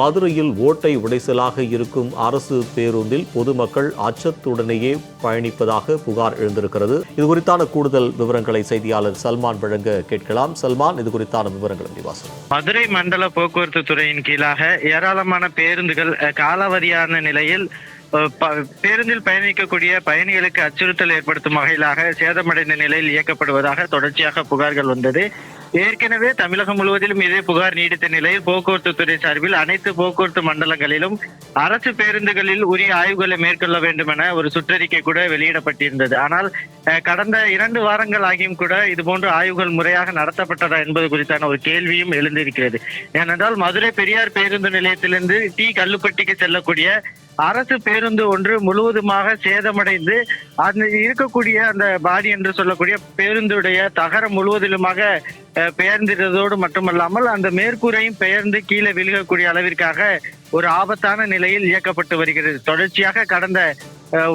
மதுரையில் ஓட்டை உடைசலாக இருக்கும் அரசு பேருந்தில் பொதுமக்கள் அச்சத்துடனேயே பயணிப்பதாக புகார் எழுந்திருக்கிறது. இது குறித்தான கூடுதல் விவரங்களை செய்தியாளர் சல்மான் வழங்க கேட்கலாம். சல்மான் இது குறித்தான விவரங்களை நிவாசம். மதுரை மண்டல போக்குவரத்து துறையின் கீழாக ஏராளமான பேருந்துகள் காலாவதியான நிலையில் பேருந்தில் பயணிக்கக்கூடிய பயணிகளுக்கு அச்சுறுத்தல் ஏற்படுத்தும் வகையிலாக சேதமடைந்த நிலையில் இயக்கப்படுவதாக தொடர்ச்சியாக புகார்கள் வந்தது. ஏற்கனவே தமிழகம் முழுவதிலும் இதே புகார் நீடித்த நிலையில் போக்குவரத்து துறை சார்பில் அனைத்து போக்குவரத்து மண்டலங்களிலும் அரசு பேருந்துகளில் உரிய ஆய்வுகளை மேற்கொள்ள வேண்டும் என ஒரு சுற்றறிக்கை கூட வெளியிடப்பட்டிருந்தது. ஆனால் அஹ், கடந்த இரண்டு வாரங்கள் ஆகியும் கூட இது போன்ற ஆய்வுகள் முறையாக நடத்தப்பட்டதா என்பது குறித்தான ஒரு கேள்வியும் எழுந்திருக்கிறது. ஏனென்றால் மதுரை பெரியார் பேருந்து நிலையத்திலிருந்து டி கல்லுப்பட்டிக்கு செல்லக்கூடிய அரசு பேருந்து ஒன்று முழுவதுமாக சேதமடைந்து அந்த இருக்கக்கூடிய அந்த பாடி என்று சொல்லக்கூடிய பேருந்துடைய தகரம் முழுவதிலுமாக பெயர்ந்திருந்ததோடு மட்டுமல்லாமல் அந்த மேற்கூரையும் பெயர்ந்து கீழே விழுகக்கூடிய அளவிற்காக ஒரு ஆபத்தான நிலையில் இயக்கப்பட்டு வருகிறது. தொடர்ச்சியாக கடந்த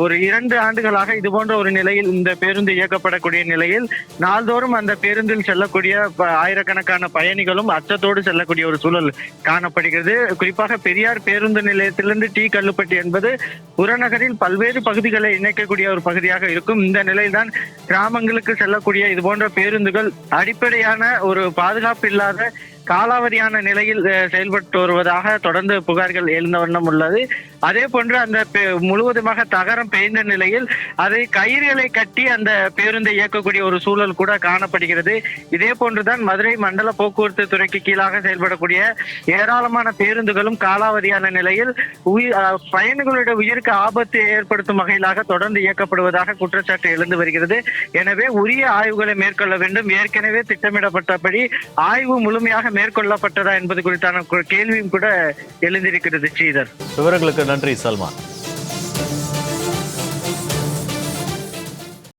ஒரு இரண்டு ஆண்டுகளாக இது போன்ற ஒரு நிலையில் இந்த பேருந்து இயக்கப்படக்கூடிய நிலையில் நாள்தோறும் அந்த பேருந்தில் செல்லக்கூடிய ஆயிரக்கணக்கான பயணிகளும் அச்சத்தோடு செல்லக்கூடிய ஒரு சூழல் காணப்படுகிறது. குறிப்பாக பெரியார் பேருந்து நிலையத்திலிருந்து டி கல்லுப்பட்டி என்பது புறநகரில் பல்வேறு பகுதிகளை இணைக்கக்கூடிய ஒரு பகுதியாக இருக்கும். இந்த நிலையில்தான் கிராமங்களுக்கு செல்லக்கூடிய இது போன்ற பேருந்துகள் அடிப்படையான ஒரு பாதுகாப்பு இல்லாத காலாவதியான நிலையில் செயல்பட்டு வருவதாக தொடர்ந்து புகார்கள் எழுந்த வண்ணம் உள்ளது. அதே போன்று அந்த முழுவதுமாக தகரம் பெய்ந்த நிலையில் அதை கயிறுகளை கட்டி அந்த பேருந்தை இயக்கக்கூடிய ஒரு சூழல் கூட காணப்படுகிறது. இதே போன்றுதான் மதுரை மண்டல போக்குவரத்து துறைக்கு கீழாக செயல்படக்கூடிய ஏராளமான பேருந்துகளும் காலாவதியான நிலையில் உயிர் பயணிகளுடைய உயிருக்கு ஆபத்து ஏற்படுத்தும் வகையிலாக தொடர்ந்து இயக்கப்படுவதாக குற்றச்சாட்டு எழுந்து வருகிறது. எனவே உரிய ஆய்வுகளை மேற்கொள்ள வேண்டும். ஏற்கனவே திட்டமிடப்பட்டபடி ஆய்வு முழுமையாக மேற்கொள்ளப்பட்டதா என்பது குறித்தான கேள்வியும் கூட எழுந்திருக்கிறது ஸ்ரீதர். விவரங்களுக்கு நன்றி சல்மான்.